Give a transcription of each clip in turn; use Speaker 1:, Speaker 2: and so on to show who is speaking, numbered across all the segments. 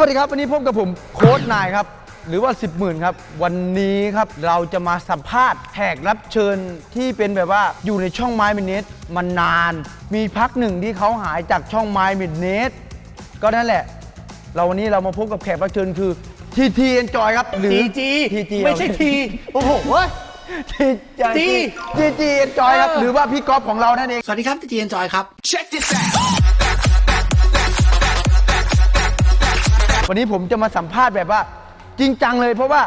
Speaker 1: วัสดีครับ วันนี้พบกับผมโค้ดนายครับ หรือว่า 10หมื่นครับ วันนี้ครับเราจะมาสัมภาษณ์แขกรับเชิญที่เป็นแบบว่าอยู่ในช่องไม้มินเนตมานาน มีพักหนึ่งที่เขาหายจากช่องไม้มินเนตก็นั่นแหละ เราวันนี้เรามาพบกับแขกรับเชิญคือทีทีเอ็นจอยครับหรือ
Speaker 2: จีจี
Speaker 1: ทีจี
Speaker 2: ไม่ใช่ทีโอ้โหเว้ย
Speaker 1: ที
Speaker 2: จี
Speaker 1: ทีจีเอ็นจอยครับ
Speaker 2: เออ
Speaker 1: หรือว่าพี่ก๊อฟของเรานั่นเอง
Speaker 2: สวัสดีครับทีทีเอ็นจอยครับ
Speaker 1: วันนี้ผมจะมาสัมภาษณ์แบบว่า จริงจังเลยเพราะว่า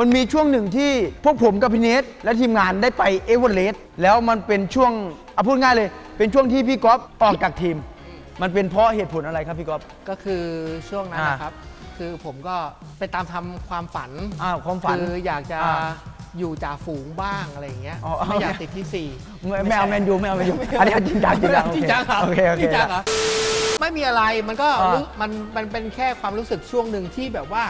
Speaker 1: มันมีช่วงหนึ่งที่พวกผมกับพี่เนทและทีมงานได้ไปเอเวอเรสต์แล้วมันเป็นช่วงเอาพูดง่ายเลย เป็นช่วงที่พี่ก๊อฟออกจากทีม มันเป็นเพราะเหตุผลอะไรครับพี่ก๊อฟ
Speaker 2: ก็คือช่วงนั้น
Speaker 1: อ่า
Speaker 2: นะครับ คือผมก็ไปตามทำความฝัน
Speaker 1: อ้าวความฝัน
Speaker 2: คืออยากจะ
Speaker 1: อ่า
Speaker 2: อยู่จ่าฝูงบ้างอะไรอย่างเงี้ย
Speaker 1: อ๋อ
Speaker 2: ไม่อยากติดที่สี่
Speaker 1: ไม่ไม่เอาแมนยูไม่เอาแมนยูอันนี้จริงจังจริงจัง
Speaker 2: จริงจังเหรอ
Speaker 1: โอเคโอเค
Speaker 2: จริงจังเหรอ ไม่มีอะไรมันก็
Speaker 1: อ่ารู้
Speaker 2: รู้มันมันเป็นแค่ความรู้สึกช่วงหนึ่งที่แบบว่า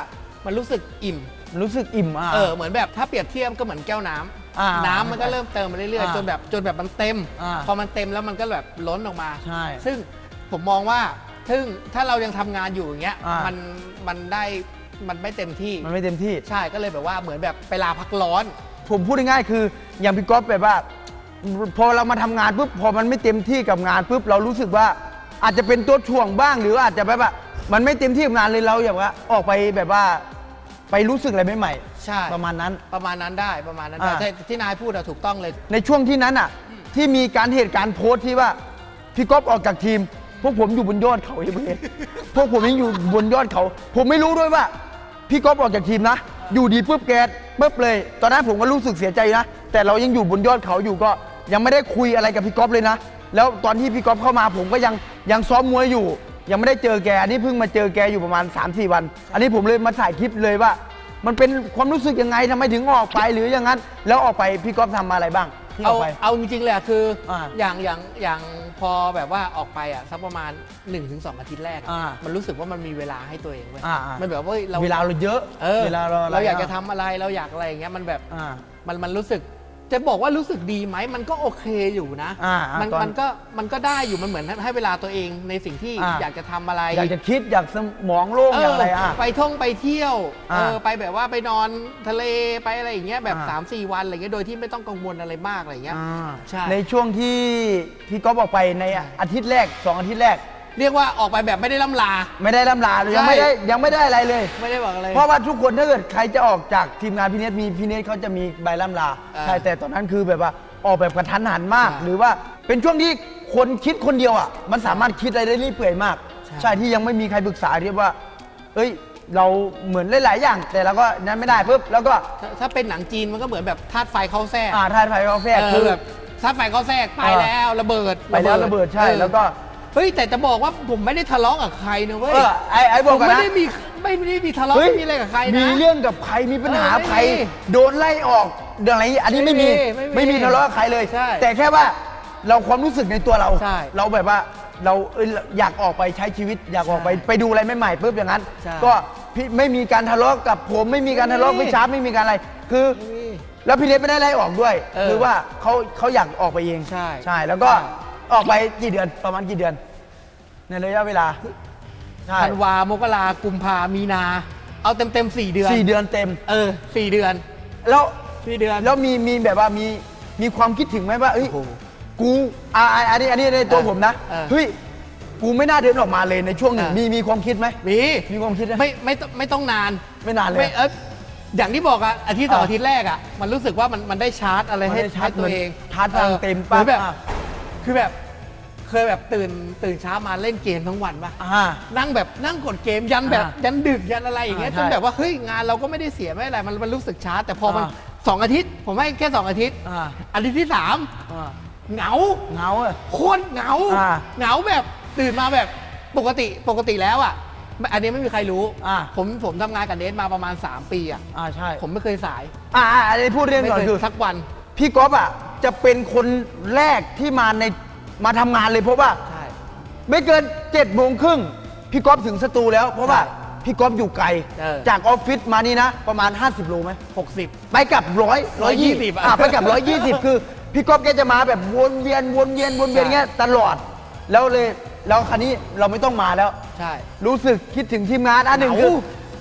Speaker 2: มันรู้สึกอิ่ม
Speaker 1: รู้สึกอิ่มอะ
Speaker 2: เออเหมือนแบบถ้าเปรียบเทียบก็เหมือนแก้วน้ำ
Speaker 1: อ่า
Speaker 2: น้ำมันก็เริ่มเติมมาเรื่อย
Speaker 1: อ่า
Speaker 2: ๆจนแบบจนแบบมันเต็ม
Speaker 1: อ่า
Speaker 2: พอมันเต็มแล้วมันก็แบบล้นออกมา
Speaker 1: ใช่
Speaker 2: ซึ่งผมมองว่าซึ่งถ้าเรายังทำงานอยู่อย่างเงี้ย
Speaker 1: อ่ามั
Speaker 2: มันมันได้มันไม่เต็มที่
Speaker 1: มันไม่เต็มที่
Speaker 2: ใช่ก็เลยแบบว่าเหมือนแบบไปลาพักร้อน
Speaker 1: ผมพูดง่ายๆคืออย่างพี่ก๊อฟแบบว่า พอเรามาทำงานปุ๊บพอมันไม่เต็มที่กับงานปุ๊บเรารู้สึกว่า อาจจะเป็นตัวถ่วงบ้างหรืออาจจะแบบว่ามันไม่เต็มที่กับงานเลยเราอย่างว่าออกไปแบบว่าไปรู้สึกอะไรใหม่
Speaker 2: ใช่
Speaker 1: ๆประมาณนั้น
Speaker 2: ประมาณนั้นได้ประมาณนั้นได้
Speaker 1: อ่า
Speaker 2: ใช่ที่นายพูดอะถูกต้องเลย
Speaker 1: ในช่วงที่นั้นอะ ที่มีการเหตุการณ์โพสต์ที่ว่าพี่ก๊อฟออกจากทีม พวกผมอยู่บนยอดเขาเอเวอเรสต์พวกผมยังอยู่บนยอดเขา ผมไม่รู้ด้วยว่า พี่ก๊อฟออกจากทีมนะ อยู่ดีปุ๊บแกปุ๊บเลย ตอนนั้นผมก็รู้สึกเสียใจนะ แต่เรายังอยู่บนยอดเขาอยู่ก็ยังไม่ได้คุยอะไรกับพี่ก๊อฟเลยนะ แล้วตอนที่พี่ก๊อฟเข้ามาผมก็ยังยังซ้อมมวยอยู่ ยังไม่ได้เจอแกอันนี้เพิ่งมาเจอแกอยู่ประมาณ 3-4 วัน อันนี้ผมเลยมาถ่ายคลิปเลยว่า มันเป็นความรู้สึกยังไงทำไมถึงออกไปหรืออย่างนั้น แล้วออกไปพี่ก๊อฟทำอะไรบ้างที่อ
Speaker 2: เอา
Speaker 1: อกไป
Speaker 2: เอาจริงๆเลยอะคืออาอย่างอย่างอย่างพอแบบว่าออกไปอะสักประมาณ 1-2 อาทิตย์แรกอะ
Speaker 1: อ่า
Speaker 2: มันรู้สึกว่ามันมีเวลาให้ตัวเองเว้ย
Speaker 1: อ่าอ่ามั
Speaker 2: มันแบบว่าเรา
Speaker 1: เวลาเราเยอะ
Speaker 2: เออ
Speaker 1: เวลาเรา
Speaker 2: เราอยากจะทำอะไรเราอยากอะไรอย่างเงี้ยมันแบบ
Speaker 1: อ่า
Speaker 2: มันมันรู้สึก จะบอกว่ารู้สึกดีไหมมันก็โอเคอยู่นะ
Speaker 1: อ่าอ่า
Speaker 2: มัน
Speaker 1: ตอน
Speaker 2: มันก็มันก็ได้อยู่มันเหมือนให้เวลาตัวเองในสิ่งที่
Speaker 1: อ่า
Speaker 2: อยากจะทำอะไร
Speaker 1: อยากจะคิดอยากสมองโล่งอย่างไรอะ
Speaker 2: ไปท่องไปเที่ยว
Speaker 1: อ่า
Speaker 2: เออไปแบบว่าไปนอนทะเลไปอะไรอย่างเงี้ยแบบ
Speaker 1: อ่า
Speaker 2: 3ามสี่วันอะไรเงี้ยโดยที่ไม่ต้องกังวลอะไรมากอะไรเงี้ย
Speaker 1: อ่า
Speaker 2: ใช่
Speaker 1: ในช่วงที่พี่ก๊อฟออกไปในอาทิตย์แรกสองอาทิตย์แรก
Speaker 2: เรียกว่าออกไปแบบไม่ได้ล่ำลา
Speaker 1: ไม่ได้ล่ำลายังไม่ได้ยังไม่ได้อะไรเลย
Speaker 2: ไม่ได้บอกอะไร
Speaker 1: เพราะว่าทุกคนถ้าเกิดใครจะออกจากทีมงานพี่เนทมีพี่เนทเขาจะมีใบล่ำลา
Speaker 2: อ่า
Speaker 1: ใช่แต่ตอนนั้นคือแบบว่าออกแบบกระทันหันมาก
Speaker 2: ใช่
Speaker 1: หรือว่าเป็นช่วงที่คนคิดคนเดียวอะมันสามารถคิดอะไรได้รีบเปื่อยมาก
Speaker 2: ใช่
Speaker 1: ใช่ที่ยังไม่มีใครปรึกษาที่ว่า เอ้ย เราเหมือนหลาย ๆ อย่าง แต่เราก็นั้นไม่ได้ปุ๊บแล้วก็
Speaker 2: ถ้าถ้าเป็นหนังจีนมันก็เหมือนแบบธาตุไฟเข้าแทรก
Speaker 1: อ่าทายไฟกาแฟ
Speaker 2: เอ
Speaker 1: คือ
Speaker 2: อแบบธาตุไฟเข้าแทรกไป
Speaker 1: อ่า
Speaker 2: แล้วระเบิด
Speaker 1: ไปแล้วระเบิดใช่
Speaker 2: ออ
Speaker 1: แล้วก็
Speaker 2: เฮ้ยแต่จะบอกว่าผมไม่ได้ทะเลาะกับใครนะเว้ย
Speaker 1: เออไอ้ไอ้บ
Speaker 2: ผ
Speaker 1: อก
Speaker 2: ม
Speaker 1: กัน
Speaker 2: ไม่
Speaker 1: นะ
Speaker 2: ได้มีไม่ได้มีทะเลาะ
Speaker 1: เฮ้ย
Speaker 2: ไม่มีอะไรกับใครนะ
Speaker 1: มีเรื่องกับใครมีปัญหา
Speaker 2: เออไม่มี
Speaker 1: ใครโดนไล่ออกเรื่องอะไรอันนี้ไม่มี
Speaker 2: ไม่มี
Speaker 1: ไม่มีทะเลาะกับใครเลย
Speaker 2: ใช่
Speaker 1: แต่แค่ว่าเราความรู้สึกในตัวเรา
Speaker 2: ใช่
Speaker 1: เราแบบว่าเราเอ้ยอยากออกไปใช้ชีวิตอยากออกไป
Speaker 2: ใช่
Speaker 1: ไปดูอะไรใหม่ๆปุ๊บอย่างนั้น
Speaker 2: ใช่
Speaker 1: ก็พี่ไม่มีการทะเลาะกับผม ไม่มีการทะเลาะ
Speaker 2: ไม่มี
Speaker 1: ไม่ช้าไม่มีการอะไร คือ
Speaker 2: ไม่มี
Speaker 1: แล้วพี่เล็กไม่ได้ไล่ออกด้วย
Speaker 2: เออ
Speaker 1: คือว่าเขาเขาอยากออกไปเอง
Speaker 2: ใช่
Speaker 1: ใช่แล้วก็
Speaker 2: ใช่
Speaker 1: ออกไปกี่เดือนประมาณกี่เดือน ในระยะเวลาใช่
Speaker 2: ธันวามกรากุมภามีนา เอาเต็มเต็มๆสี่เดือน
Speaker 1: สี่เดือนเต็ม
Speaker 2: เออสี่เดือน
Speaker 1: แล้ว
Speaker 2: สี่เดือน
Speaker 1: แล้วมีมีแบบว่ามีมีความคิดถึงไหมว่าเอ้ย
Speaker 2: โอ้โห
Speaker 1: กูอ่าอ่าอันนี้อันนี้ในตัว
Speaker 2: เออ
Speaker 1: ผมนะ
Speaker 2: เออ
Speaker 1: เฮ้ยกูไม่น่าเดินออกมาเลยในช่วงหนึ่ง
Speaker 2: เออ
Speaker 1: มีมีความคิดไหม
Speaker 2: มี
Speaker 1: มีความคิดไหม
Speaker 2: ไม่ไม่ต้องไม่ต้องนาน
Speaker 1: ไม่นานเลย
Speaker 2: ไม่เอออย่างที่บอกอะอาทิตย์สอง
Speaker 1: อะ
Speaker 2: อาทิตย์แรกอะมันรู้สึกว่ามันมันได้ชาร์จอะไร
Speaker 1: มัน
Speaker 2: ให้
Speaker 1: ได้ชาร์จ
Speaker 2: ให้ตัวเอง
Speaker 1: ชาร์จพลังเต็ม
Speaker 2: หรือแบบ
Speaker 1: ปั๊บอะ
Speaker 2: คือแบบเคยแบบตื่นตื่นเช้ามาเล่นเกมทั้งวันปะ
Speaker 1: อ่า
Speaker 2: นั่งแบบนั่งกดเกมยันแบบ
Speaker 1: อะ
Speaker 2: ยันดึกยันอะไรอย่างเงี้ย
Speaker 1: อะ
Speaker 2: จน
Speaker 1: ใช่
Speaker 2: แบบว่าเฮ้ยงานเราก็ไม่ได้เสียไม่อะไรมันมันรู้สึกชาร์จแต่พอมัน
Speaker 1: อะ
Speaker 2: สองอาทิตย์ ผมให้แค่สองอาทิตย์
Speaker 1: อ่า
Speaker 2: อาทิตย์ที่สาม
Speaker 1: อ่า
Speaker 2: เหงา
Speaker 1: เหงาอะ
Speaker 2: โคตรเหงา
Speaker 1: อ่า
Speaker 2: เหงาแบบตื่นมาแบบปกติปกติแล้วอะไม่อันนี้ไม่มีใครรู้
Speaker 1: อ่า
Speaker 2: ผมผมทำงานกับเนทมาประมาณ 3 ปีอะ
Speaker 1: อ่าใช่
Speaker 2: ผมไม่เคยสาย
Speaker 1: อ่าอ่าอันนี้พูดเรื่อง
Speaker 2: ไม่
Speaker 1: ก่อน
Speaker 2: เคย
Speaker 1: คือ
Speaker 2: สักวัน
Speaker 1: พี่ก๊อฟอะ จะเป็นคนแรกที่มาในมาทำงานเลยเพราะว่า
Speaker 2: ใช่
Speaker 1: ไม่เกิน7จ็ดโมงครึ่งพี่ก๊อฟถึงสตูแล้ว เพราะว่า
Speaker 2: ใช่
Speaker 1: พี่ก๊อฟอยู่ไกล
Speaker 2: เออ
Speaker 1: จากออฟฟิศมานี่นะ ประมาณ 50 โลไหม
Speaker 2: 60
Speaker 1: ไปกลับร้อยร้อยยี่สิบ
Speaker 2: 120อะ
Speaker 1: อะไปกลับร้อยยี่สิบคือ พี่ก๊อฟแกจะมาแบบวนเวียนวนเวียนวนเวียน
Speaker 2: ใช่
Speaker 1: เงี้ยตลอด แล้วเลยแล้วคันนี้เราไม่ต้องมาแล้ว
Speaker 2: ใช่
Speaker 1: รู้สึกคิดถึงทีมงานอันหนึ่ง
Speaker 2: เหงา
Speaker 1: คือ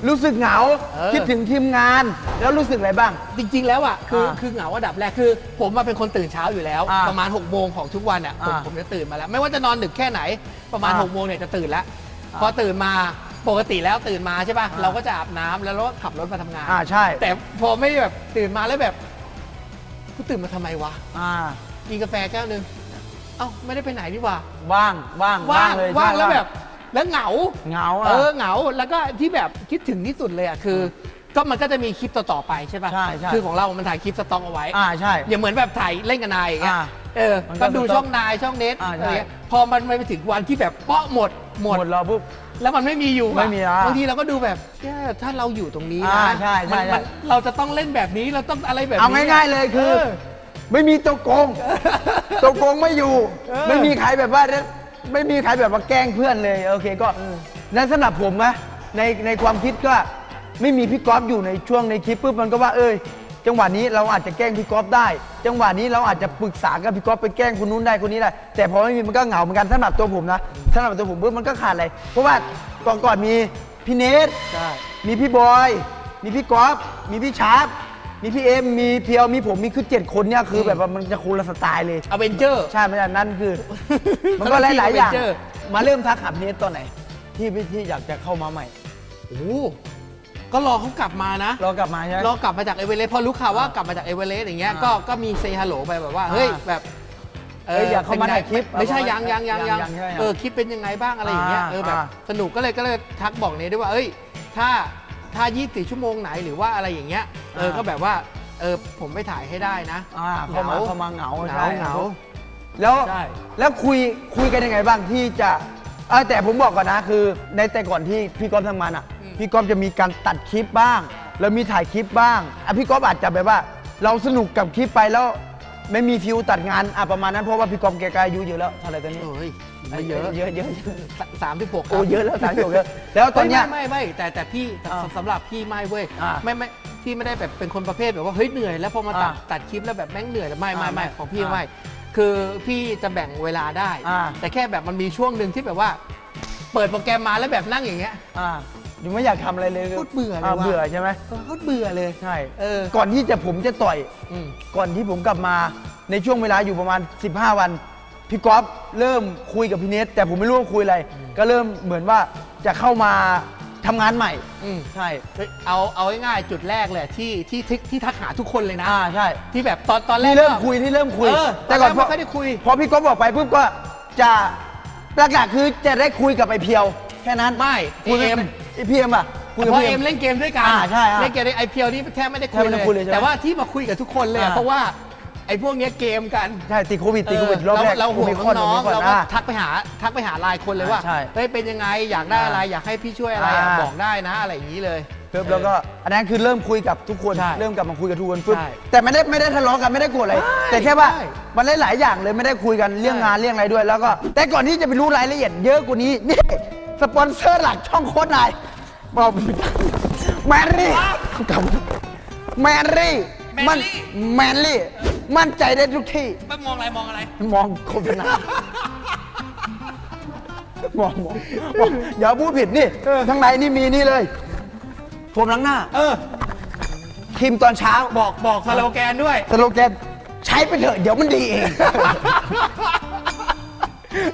Speaker 1: รู้สึกเหงา
Speaker 2: เออ
Speaker 1: คิดถึงทีมงาน แล้วรู้สึกอะไรบ้าง
Speaker 2: จริง ๆ แล้วอะคือ
Speaker 1: อ่า
Speaker 2: คือเหงาอันดับแรกคือ ผมมาเป็นคนตื่นเช้าอยู่แล้ว
Speaker 1: อ่า
Speaker 2: ประมาณ6กโมงของทุกวันอะผม
Speaker 1: อ่า
Speaker 2: ผมจะตื่นมาแล้ว ไม่ว่าจะนอนดึกแค่ไหน ประมาณ
Speaker 1: อ่า
Speaker 2: 6กโมงเนี่ยจะตื่นแล้ว
Speaker 1: อ่า
Speaker 2: พอตื่นมาปกติแล้วตื่นมาใช่ป่ะ
Speaker 1: อ่า
Speaker 2: เราก็จะอาบน้ำแล้วเราก็ขับรถมาทำงาน
Speaker 1: อ่าใช่
Speaker 2: แต่พอไม่แบบตื่นมาแล้วแบบกูตื่นมาทำไมวะ
Speaker 1: อ่า
Speaker 2: กินกาแฟแก้วหนึงเอ้าไม่ได้ไปไหนนี่หว่า
Speaker 1: ว่างว่าง
Speaker 2: ว่าง
Speaker 1: เลย
Speaker 2: ว่าง
Speaker 1: ใช่
Speaker 2: แล้วแบบ แล้วเหงา
Speaker 1: เหงา
Speaker 2: เอ
Speaker 1: อะ
Speaker 2: อเหงาแล้วก็ที่แบบคิดถึงที่สุดเลยอะคือ ก็มันก็จะมีคลิปต่อๆไปใช่ป่ะ
Speaker 1: ใช่ใช่
Speaker 2: คือของเรา มันถ่ายคลิปสต็อกเอาไว้
Speaker 1: อ่าใช่
Speaker 2: อย่าเหมือนแบบถ่ายเล่นกับนายอย่างเงี้ย
Speaker 1: อ่า
Speaker 2: เออ
Speaker 1: มันก็
Speaker 2: ก็ดู
Speaker 1: สต็อก
Speaker 2: ช่องนายช่องเน็ต
Speaker 1: อ่า
Speaker 2: อะไร
Speaker 1: ใช่
Speaker 2: เงี้ยพอมันไปถึงวันที่แบบเปาะหมดหมด
Speaker 1: หมดแล้วปุ๊บ
Speaker 2: แล้วมันไม่มีอยู่อะ
Speaker 1: ไม่มีอะ
Speaker 2: บางทีเราก็ดูแบบเชี่ยถ้าเราอยู่ตรงนี้
Speaker 1: อ่า
Speaker 2: นะ
Speaker 1: ใช่ใช่
Speaker 2: มัน
Speaker 1: ใช่
Speaker 2: มันเราจะต้องเล่นแบบนี้เราต้องอะไรแบบนี้
Speaker 1: เอาง่ายๆเลยคือ
Speaker 2: อ
Speaker 1: ไม่มีตัวโกง ตัวโกงไม่อยู่
Speaker 2: เออ
Speaker 1: ไม่มีใครแบบว่า ไม่มีใครแบบว่าแกล้งเพื่อนเลยโอเคก็นั้นสำหรับผมนะในในความคิดก็ไม่มีพี่ก๊อฟอยู่ในช่วงในคลิปปุ๊บมันก็ว่าเอ้ยจังหวะนี้เราอาจจะแกล้งพี่ก๊อฟได้ จังหวะนี้เราอาจจะปรึกษากับพี่ก๊อฟไปแกล้งคนนู้นได้คนนี้ได้แต่พอไม่มีมันก็เหงาเหมือนกันสำหรับตัวผมนะสำหรับตัวผมปุ๊บมันก็ขาดอะไรเพราะว่าก่อนก่อนมีพี่เนท
Speaker 2: ใช่
Speaker 1: มีพี่บอย มีพี่ก๊อฟมีพี่ชาร์ป มีพี่เอ็มมีเพียวมีผมมีคือเจ็ดคนเนี่ยคือแบบว่ามันจะคนละสไตล์เลย
Speaker 2: อเวนเจอร์
Speaker 1: ใช่ไม่ใช่นั่นคือ มันก็หลายๆอย่าง
Speaker 2: Avenger
Speaker 1: มาเริ่มทักหาพี่เนทตอนไหนที่ที่อยากจะเข้ามาใหม่
Speaker 2: โอ้ก็รอเขากลับมานะ
Speaker 1: รอกลับมาใช่ไหม
Speaker 2: รอกลับมาจากเอเวอเรสต์พอรู้ข่าวว่ากลับมาจากเอเวอเรสต์อย่างเงี้ย
Speaker 1: อ่า
Speaker 2: ก็ ก็มีเซฮัลโหลไปแบบว่า เฮ้ย
Speaker 1: อ่า
Speaker 2: แบบ
Speaker 1: เอ้ยอยากเข้ามาถ่ายคลิป
Speaker 2: ไม่ใช่
Speaker 1: เอาไว้
Speaker 2: ยังยังยังยัง
Speaker 1: ยังใช่ไหม
Speaker 2: เออ คลิปเป็นยังไงบ้างอะไรอย่างเงี้ย
Speaker 1: อ่า
Speaker 2: เออ แบบ
Speaker 1: อ่า
Speaker 2: สนุกก็เลย ก็เลยทักบอกเนยด้วยว่า เอ้ย ถ้า ถ้า 24 ชั่วโมงไหนหรือว่าอะไรอย่างเงี้ยเออ
Speaker 1: อ่า
Speaker 2: ก็แบบว่าเออผมไปถ่ายให้ได้นะ
Speaker 1: อ่าเข้ามา
Speaker 2: เหงา
Speaker 1: เข้ามาเหงา
Speaker 2: เหงา
Speaker 1: ใช่
Speaker 2: เหงา
Speaker 1: แล้ว
Speaker 2: ใช่
Speaker 1: แล้วคุยคุยกันยังไงบ้างที่จะเออแต่ผมบอกก่อนนะคือในแต่ก่อนที่พี่ก๊อฟทำงานอะ พี่ก๊อฟจะมีการตัดคลิปบ้าง แล้วมีถ่ายคลิปบ้างอะพี่ก๊อฟอาจจะแบบว่า เราสนุกกับคลิปไปแล้ว ไม่มีฟิวตัดงานอะประมาณนั้นเพราะว่าพี่ก๊อฟแกก็อายุเยอะแล้วเท่าไหร่ตอนนี้
Speaker 2: เอ้ยไม่เยอะ
Speaker 1: เยอะเยอะเยอะ
Speaker 2: สามสิบหก
Speaker 1: โอ้เยอะแล้วสามสิบเยอะแล้วตอนเนี้ย
Speaker 2: ไม่ไม่ไม่แต่แต่พี่แต่
Speaker 1: อ่า
Speaker 2: สำหรับพี่ไม่เว้ย
Speaker 1: อ่า
Speaker 2: ไม่ไม่พี่ไม่ได้แบบเป็นคนประเภทแบบว่าเฮ้ยเหนื่อยแล้วพอมาตัด
Speaker 1: อ่า
Speaker 2: ตัดคลิปแล้วแบบแม่งเหนื่อยไม่ไม่
Speaker 1: อ่า
Speaker 2: ไม่
Speaker 1: ไม่
Speaker 2: ของพี่
Speaker 1: อ่า
Speaker 2: ไม่คือพี่จะแบ่งเวลาได้
Speaker 1: อ่า
Speaker 2: แต่แค่แบบมันมีช่วงหนึ่งที่แบบว่า เปิดโปรแกรมมาแล้วแบบนั่งอย่างเงี้ย
Speaker 1: อ่า ยังไม่อยากทำอะไรเลย
Speaker 2: โคตรเบื่อเลยว่ะ
Speaker 1: เบื่อใช่ไหม
Speaker 2: เออโคตรเบื่อเลย
Speaker 1: ใช่
Speaker 2: เออ
Speaker 1: ก่อนที่จะผมจะต่อย
Speaker 2: อืม
Speaker 1: ก่อนที่ผมกลับมาในช่วงเวลาอยู่ประมาณ 15 วันพี่ก๊อฟเริ่มคุยกับพี่เนทแต่ผมไม่รู้ว่าคุยอะไร ก็เริ่มเหมือนว่าจะเข้ามาทำงานใหม่
Speaker 2: อืม
Speaker 1: ใช่
Speaker 2: เฮ้ยเอาเอาง่ายๆจุดแรกเลยที่ที่ที่ที่ทักหาทุกคนเลยนะ
Speaker 1: อ่าใช่
Speaker 2: ที่แบบตอนตอนแรก
Speaker 1: นี่เริ่ม
Speaker 2: ก็
Speaker 1: คุยที่เริ่มคุย
Speaker 2: เออ
Speaker 1: แต่ก่อน
Speaker 2: ตอนแรกไม่ค่อยได้คุย
Speaker 1: พอพี่ก๊อฟบอกไปปุ๊บก็จะหลักๆคือจะได้คุยกับไอ้เพียว แค่นั้น
Speaker 2: ไม่
Speaker 1: คุยกับ
Speaker 2: เอ็ม
Speaker 1: ไอ้พีเอ็มอะคุยกับ
Speaker 2: เพราะ
Speaker 1: พี่
Speaker 2: เอ็
Speaker 1: เอ็
Speaker 2: ม
Speaker 1: ม
Speaker 2: เล่นเกมด้วยกัน
Speaker 1: อ่าใช่อะ
Speaker 2: เล่นเกมในไอพีเอนี่แทบไม่ได้คุย
Speaker 1: แทบไม่ได้คุยเลยใช่ไหม
Speaker 2: แต่ว่าที่มาคุยกับทุกคนเลยอะ
Speaker 1: อ่า
Speaker 2: เพราะว่าไอพวกเนี้ยเกมกัน
Speaker 1: ใช่ติดโควิดติดโควิดรอบแรก
Speaker 2: เราเราห่วง
Speaker 1: โอมิคร
Speaker 2: น้อง
Speaker 1: โอมิคร
Speaker 2: ๆเราก็
Speaker 1: อ่า
Speaker 2: ทักไปหาทักไปหาไลน์คนเลยว่า
Speaker 1: อ่าใช่
Speaker 2: เฮ้ยเป็นยังไงอยากได้อะไร
Speaker 1: อ่า
Speaker 2: อยากให้พี่ช่วยอะไรอะ
Speaker 1: อ่า
Speaker 2: บอกได้นะอะไรอย่างนี้เลย
Speaker 1: ปุ๊บแล้วก็อันนั้นคือเริ่มคุยกับทุกคน
Speaker 2: ใช่
Speaker 1: เริ่มกลับมาคุยกับทุกคนปุ๊บ
Speaker 2: ใช่
Speaker 1: แต่ไม่ได้ไม่ได้ทะเลาะกันไม่ได้โกรธอะไร
Speaker 2: ใช่
Speaker 1: แต่แค่ว่า
Speaker 2: ใช่
Speaker 1: มันหลายๆอย่างเลยไม่ได้คุยกันเรื่อง
Speaker 2: ใช่
Speaker 1: งานเรื่องอะไรด้วย แล้วก็ แต่ก่อนที่จะไปรู้รายละเอียดเยอะกว่านี้นี่ สปอนเซอร์หลักช่องโค้ดนายบอกแมรี่กลับมาแมรี่มันแมรี่ มั่นใจได้ทุกที่
Speaker 2: ไม่มองอะไรมองอะไร
Speaker 1: มองโฆษณามองมองมองอย่าพูดผิดนี่ข้างในนี่มีนี่เลยโฟมล้างหน้า
Speaker 2: เออ
Speaker 1: ครีมตอนเช้า
Speaker 2: บอกบอกสโลแกนด้วย
Speaker 1: สโลแกนใช้ไปเถอะเดี๋ยวมันดีเอง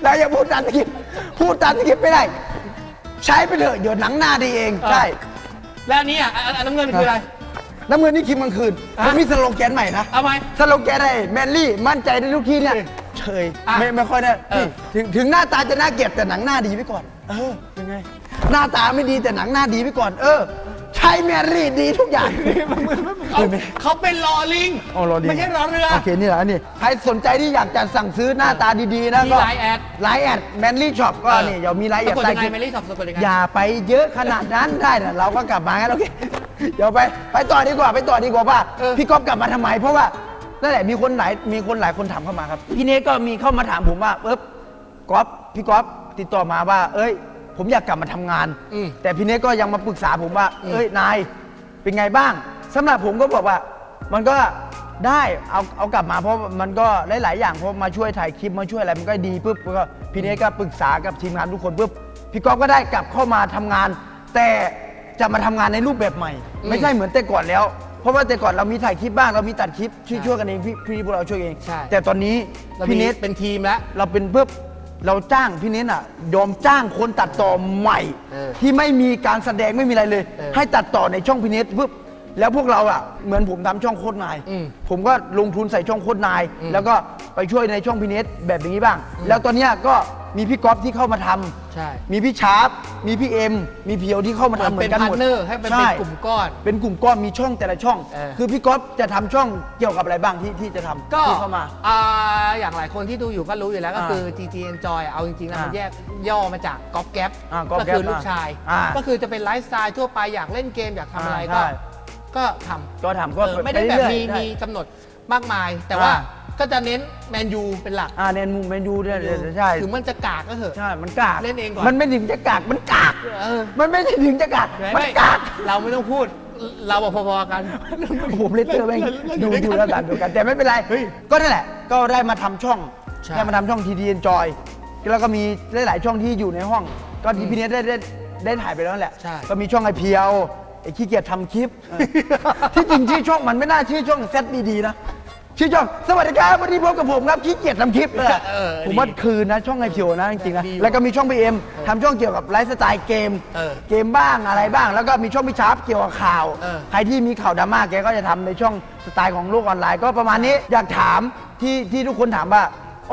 Speaker 1: แล้วอย่าพูดตามสคริปต์พูดตามสคริปต์ไม่ได้ ใช้ไปเถอะเดี๋ยวหนังหน้าดีเอง
Speaker 2: เออ
Speaker 1: ใช่
Speaker 2: แล้วอันนี้อะอันอันน้ำเงินคืออะไร
Speaker 1: น้ำเงินนี่ครีมกลางคืนผมมีสโลแกนใหม่นะ
Speaker 2: เอาไหม
Speaker 1: สโลแกนอะไรแมนลี่มั่นใจได้ทุกที่เนี่ยเฉย
Speaker 2: อะ
Speaker 1: ไม่ไม่ค่อยได้
Speaker 2: เออ
Speaker 1: ถึงถึงหน้าตาจะน่าเกลียดแต่หนังหน้าดีไว้ก่อน เออยังไง หน้าตาไม่ดีแต่หนังหน้าดีไว้ก่อน เออ ใช้แมนลี่ดีทุกอย่าง
Speaker 2: เขาเขาเป็นลอลิง
Speaker 1: อ๋อรอดี
Speaker 2: ไม่ใช่รอเรือ
Speaker 1: โอเค นี่แหละนี่ใครสนใจที่อยากจะสั่งซื้อหน้าตาดีๆนะ
Speaker 2: มี
Speaker 1: ก็
Speaker 2: ไลน์แอด
Speaker 1: ไลน์แอดแมนลี่ช็อปก็
Speaker 2: เออ
Speaker 1: นี่เดี๋ยวมีไลน์แอ
Speaker 2: สะ
Speaker 1: ด
Speaker 2: กด
Speaker 1: ใต้
Speaker 2: ยังไง
Speaker 1: คลิป
Speaker 2: ไม่รีสอบสะกดยังไง
Speaker 1: อย่าไปเยอะขนาดนั้นได้นะเราก็กลับมางั้นโอเค เดี๋ยวไปไปต่อดีกว่าไปต่อดีกว่าป่ะ
Speaker 2: เออ
Speaker 1: พี่ก๊อฟกลับมาทำไม เพราะว่านั่นแหละมีคนหลายมีคนหลายคนถามเข้ามาครับ พี่เนทก็มีเข้ามาถามผมว่าเอ๊บก๊อฟพี่ก๊อฟติดต่อมาว่า เอ้ย ผมอยากกลับมาทำงาน
Speaker 2: อืม
Speaker 1: แต่พี่เนทก็ยังมาปรึกษาผมว่า
Speaker 2: อืม
Speaker 1: เอ้ยนายเป็นไงบ้างสำหรับผมก็บอกว่า มันก็ได้เอาเอากลับมาเพราะมันก็หลายๆอย่างเพราะมาช่วยถ่ายคลิปมาช่วยอะไรมันก็ดีปุ๊บก็พี่เนทก็ปรึกษากับทีมงานทุกคนปุ๊บพี่ก๊อฟก็ได้กลับเข้ามาทำงาน แต่จะมาทำงานในรูปแบบใหม่
Speaker 2: อืม
Speaker 1: ไม่ใช่เหมือนแต่ก่อนแล้ว เพราะว่าแต่ก่อนเรามีถ่ายคลิปบ้างเรามีตัดคลิปช่วยช่วยกันเองพี่พี่พวกเราช่วยเอง
Speaker 2: ใช่
Speaker 1: แต่ตอนนี้
Speaker 2: เรา
Speaker 1: พี่
Speaker 2: มี
Speaker 1: เนท
Speaker 2: เป็นทีมแล้ว
Speaker 1: เราเป็นเพื่อ เราจ้างพี่เน้นอะยอมจ้างคนตัดต่อใหม่
Speaker 2: เออ
Speaker 1: ที่ไม่มีการแสดงไม่มีอะไรเลย
Speaker 2: เออ
Speaker 1: ให้ตัดต่อในช่องพี่เนสปุ๊บแล้วพวกเราอะเหมือนผมทำช่องโคตรนาย
Speaker 2: อืม
Speaker 1: ผมก็ลงทุนใส่ช่องโคตรนาย
Speaker 2: อืม
Speaker 1: แล้วก็ไปช่วยในช่องพี่เนสแบบอย่างนี้บ้าง แล้วตอนเนี้ยก็ มีพี่ก๊อฟที่เข้ามาทำ
Speaker 2: ใช่
Speaker 1: มีพี่ชาร์ปมีพี่เอ็มมีพี่เอที่เข้ามาทำเหมื
Speaker 2: เป็
Speaker 1: อนนกัน
Speaker 2: พา
Speaker 1: หม
Speaker 2: ร์
Speaker 1: ด
Speaker 2: ทเนอร์ให้มันเป็น
Speaker 1: ช่
Speaker 2: กลุ่มก้อน
Speaker 1: เป็นกลุ่มก้อนมีช่องแต่ละช่อง
Speaker 2: เออ
Speaker 1: คือพี่ก๊อฟจะทำช่องเกี่ยวกับอะไรบ้างที่ที่จะทำ
Speaker 2: ก็
Speaker 1: ที่เข้ามา
Speaker 2: อ่าอย่างหลายคนที่ดูอยู่ก็รู้อยู่แล้วก็
Speaker 1: อ่า
Speaker 2: คือ GT Enjoy เอาจริงๆแล้วมัน
Speaker 1: อ่า
Speaker 2: แยกย่อมาจากก๊อปแก๊ป
Speaker 1: อ่าก๊อป
Speaker 2: ก็
Speaker 1: แก๊ป
Speaker 2: คือลูกชาย
Speaker 1: อ่า
Speaker 2: ก็คือจะเป็นไลฟ์สไตล์ทั่วไปอยากเล่นเกมอยากทำอะไร
Speaker 1: อ่า
Speaker 2: ก็
Speaker 1: ใช่
Speaker 2: ก็ทำ
Speaker 1: ก็ทำก็
Speaker 2: เออไม่ได้แบบ
Speaker 1: เรื่อยๆ
Speaker 2: มี
Speaker 1: ใช่
Speaker 2: มีกำหนดมากมาย แต่ว่า
Speaker 1: อ่า
Speaker 2: ก็จะเน้นแมนยูเป็นหลัก
Speaker 1: อ่าเนนมูแมนยูเนี่ยใช่
Speaker 2: ถึงมันจะกากก็เถอะ
Speaker 1: ใช่มันกาก
Speaker 2: เล่นเองก่อน
Speaker 1: มันไม่ถึงจะกากมันกาก
Speaker 2: เออ
Speaker 1: มันไม่ใช่ถึงจะกาก
Speaker 2: ไม่
Speaker 1: มัน
Speaker 2: ไม่
Speaker 1: กาก
Speaker 2: เราไม่ต้องพูดเราอะพอๆกัน
Speaker 1: ผมเลตเตอร์แม่ง
Speaker 2: เราอยู่
Speaker 1: ดู
Speaker 2: ด้วยกัน
Speaker 1: ดูแล้วกันดูกันแต่ไม่เป็นไร
Speaker 2: เฮ้ย
Speaker 1: ก็นั่นแหละ ก็ได้มาทำช่อง
Speaker 2: ใช่
Speaker 1: ได้มาทำช่องทีดีเอ็นจอยแล้วก็มีหลายๆช่องที่อยู่ในห้อง ก็ที่พี่เนทได้ได้ได้ถ่ายไปแล้วแหละ
Speaker 2: ใช่
Speaker 1: ก็มีช่องไอเพียวไอขี้เกียจทำคลิปเออที่จริงชื่อช่องมันไม่น่าชื่อช่องเซตดีๆนะ ชื่อช่องสวัสดีครับวันนี้พบกับผมครับขี้เกียจทำคลิปเออ
Speaker 2: เออ
Speaker 1: ผมว่าคืนนะช่องไอเพียวนะจริงๆนะ
Speaker 2: ดีว่ะ
Speaker 1: แล้วก็มีช่องพีเอ็มทำช่องเกี่ยวกับไลฟ์สไตล์เกม
Speaker 2: เออ
Speaker 1: เกมบ้างอะไรบ้าง แล้วก็มีช่องพิชาร์ปเกี่ยวกับข่าว
Speaker 2: เออ
Speaker 1: ใครที่มีข่าวดราม่าแกก็จะทำในช่องสไตล์ของโลกออนไลน์ก็ประมาณนี้อยากถามที่ที่ทุกคนถามว่า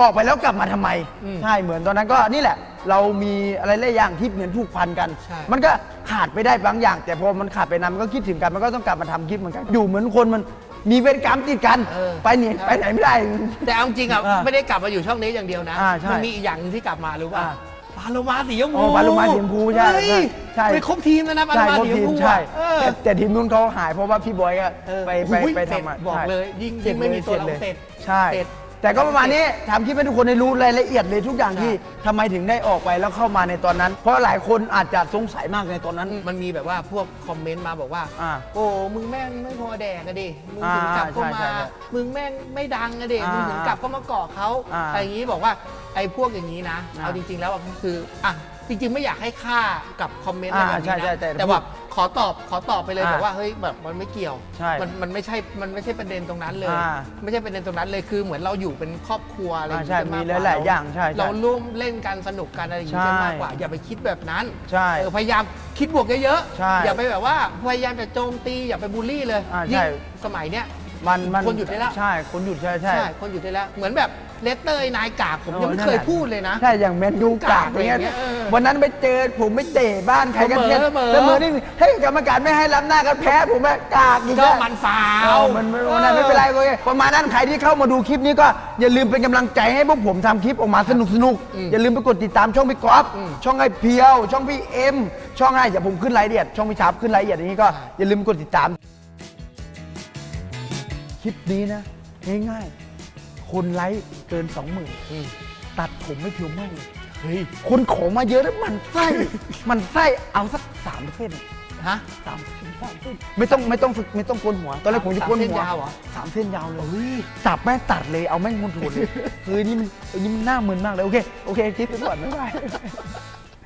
Speaker 1: ออกไปแล้วกลับมาทำไม
Speaker 2: อืม
Speaker 1: ใช่เหมือนตอนนั้นก็นี่แหละ เรามีอะไรหลายอย่างที่เหมือนผูกพันกัน
Speaker 2: ใช่
Speaker 1: มันก็ขาดไปได้บางอย่าง แต่พอมันขาดไปนานมันก็คิดถึงกันมันก็ต้องกลับมาทำคลิปเหมือนกันอยู่เหมือนคนมัน มีเวรกรรมติดกัน
Speaker 2: เออ
Speaker 1: ไปไหน
Speaker 2: ใช่
Speaker 1: ไปไหนไม่ได้
Speaker 2: แต่เอาจริงอะ
Speaker 1: อ่า
Speaker 2: ไม่ได้กลับมาอยู่ช่องนี้อย่างเดียวนะ
Speaker 1: อ่าใช่
Speaker 2: มัมีอีกอย่างหนึ่งที่กลับมารู้ป่ะ
Speaker 1: อ่า
Speaker 2: ปาโลมาสีชม
Speaker 1: โอ้
Speaker 2: พู
Speaker 1: ปาโลมาสีชมพูใช่
Speaker 2: เฮ้ย
Speaker 1: ใช่ใช่
Speaker 2: ไปครบทีมแล้วนะปาโล
Speaker 1: ใช่
Speaker 2: มา
Speaker 1: ครบ
Speaker 2: สีช
Speaker 1: ที
Speaker 2: ม
Speaker 1: ม
Speaker 2: พู
Speaker 1: ใช่
Speaker 2: อะเออ
Speaker 1: แต่แต่ทีมนู้นเขาหายเพราะว่าพี่บอยก็
Speaker 2: เออ
Speaker 1: ไปไป
Speaker 2: โอ้ย
Speaker 1: ไป
Speaker 2: เสร็จ
Speaker 1: ทำะ
Speaker 2: บอก
Speaker 1: ใช่
Speaker 2: เลย ยิ่ง
Speaker 1: เสร็จ
Speaker 2: ยิ่งไม่มีตัวเรา
Speaker 1: ลย
Speaker 2: เสร็จ
Speaker 1: ใช่
Speaker 2: เสร็จ
Speaker 1: แต่ก็ประมาณนี้ทำคลิปให้ทุกคนได้รู้รายละเอียดเลยทุกอย่าง
Speaker 2: ใช่
Speaker 1: ที่ทำไมถึงได้ออกไปแล้วเข้ามาในตอนนั้น เพราะหลายคนอาจจะสงสัยมากในตอนนั้น
Speaker 2: มันมีแบบว่าพวกคอมเมนต์มาบอกว่า
Speaker 1: อ่า
Speaker 2: โอ้มึงแม่งไม่พอแดกอะดิมึงถึง
Speaker 1: อ่าก
Speaker 2: ลับเข้า
Speaker 1: ใช่
Speaker 2: มา
Speaker 1: ใช่ใช่
Speaker 2: มึงแม่งไม่ดังอะดิ
Speaker 1: อ่ามึ
Speaker 2: มึงถึงกลับเข้ามาเกาะเขา
Speaker 1: อ่า
Speaker 2: อะไรอย่างนี้บอกว่าไอ้พวกอย่างนี้นะ
Speaker 1: อ่า
Speaker 2: เอาจริง ๆ แล้วอะคืออะ จริงๆ ไม่อยากให้ค่ากับคอมเมนต์อะไรแบบ
Speaker 1: อ่าใช่
Speaker 2: นี้
Speaker 1: ใช่
Speaker 2: นะ
Speaker 1: แต่
Speaker 2: แต่แบบขอตอบขอตอบไปเลย
Speaker 1: อ่า
Speaker 2: บอกว่าเฮ้ยแบบมันไม่เกี่ยว
Speaker 1: ใช่
Speaker 2: มันมันไม่ใช่มันไม่ใช่ประเด็นตรงนั้นเลย
Speaker 1: อ่า
Speaker 2: ไม่ใช่ประเด็นตรงนั้นเลยคือเหมือนเราอยู่เป็นครอบครัวอะไรอย่าง
Speaker 1: อ่าใช่
Speaker 2: นี้กัน
Speaker 1: มี
Speaker 2: มากกว่า
Speaker 1: หลายๆอย่างใช่ใช่
Speaker 2: เราร่วมเล่นกันสนุกกันอะไรอย่างนี้กันมากกว่า
Speaker 1: ใช่
Speaker 2: อย่าไปคิดแบบนั้น
Speaker 1: ใช่
Speaker 2: เออพยายามคิดบวกเยอะ
Speaker 1: ใช่
Speaker 2: ๆอย่าไปแบบว่าพยายามจะโจมตีอย่าไปบูลลี่เลย
Speaker 1: อ่า
Speaker 2: ยิ่
Speaker 1: ใช่
Speaker 2: งสมัยเนี้ย
Speaker 1: มันมัน
Speaker 2: คนหยุดได้แล้ว
Speaker 1: ใช่ คนหยุดใช่ใช่
Speaker 2: ใช่ คนหยุดได้แล้ว เหมือนแบบเลสเตอร์ไอ้นายกากผม
Speaker 1: เออ
Speaker 2: ยังไม่
Speaker 1: นั่น
Speaker 2: เคย
Speaker 1: แหละ
Speaker 2: พูดเลยนะ
Speaker 1: ใช่ อย่างแมนยูกากอย่างเงี้ย
Speaker 2: อย่างเงี้ยเออ
Speaker 1: วันนั้นไปเจอผมไม่เตะบ้านใครกัน
Speaker 2: เสมอ
Speaker 1: เนี่ย
Speaker 2: เสมอ
Speaker 1: เสมอนี่ให้กรรมการไม่ให้ล้ำหน้ากันแพ้ผมว่ากากอีก
Speaker 2: ก็
Speaker 1: แล้ว
Speaker 2: มันฟา
Speaker 1: เอ
Speaker 2: วา
Speaker 1: มันไม่วันนั้นไม่เป็นไรเว้ยประมาณนั้นใครที่เข้ามาดูคลิปนี้ก็อย่าลืมเป็นกำลังใจให้พวกผมทำคลิปออกมาสนุกสนุกๆ
Speaker 2: อืม
Speaker 1: อย่าลืมไปกดติดตามช่องพี่ก๊อฟ
Speaker 2: อืม
Speaker 1: ช่องไอ้เพียว ช่องพี่เอ็มช่องไอ้เดี๋ยวผมขึ้นรายละเอียดช่องพี่ชาร์ปขึ้นรายละเอียดอย่างนี้ก็
Speaker 2: ใช่
Speaker 1: อย่าลืมกดติดตาม คลิปนี้นะ ง่ายๆ คนไลค์เกินสองหมื่น
Speaker 2: อืม
Speaker 1: ตัดผมไม่เพียวไม่ง
Speaker 2: เฮ้ย
Speaker 1: คนขอมาเยอะแล้วมันไส้ มันไส้เอาสักสามเส้น
Speaker 2: ฮะ
Speaker 1: สามเส้นสามเส้นไม่ต้องไม่ต้องไม่ต้องโกนหัว ตอนแรกผมจะโกนหัว
Speaker 2: สามเส้นยาวเหรอ
Speaker 1: สามเส้นยาวเลย
Speaker 2: เฮ้ย
Speaker 1: จับแม่งตัดเลยเอาแม่งมุนถูเลยคือนี่มันอันนี้มันหน้ามึนมากเลย โอเค โอเคคลิปไปก่อนบ๊ายบาย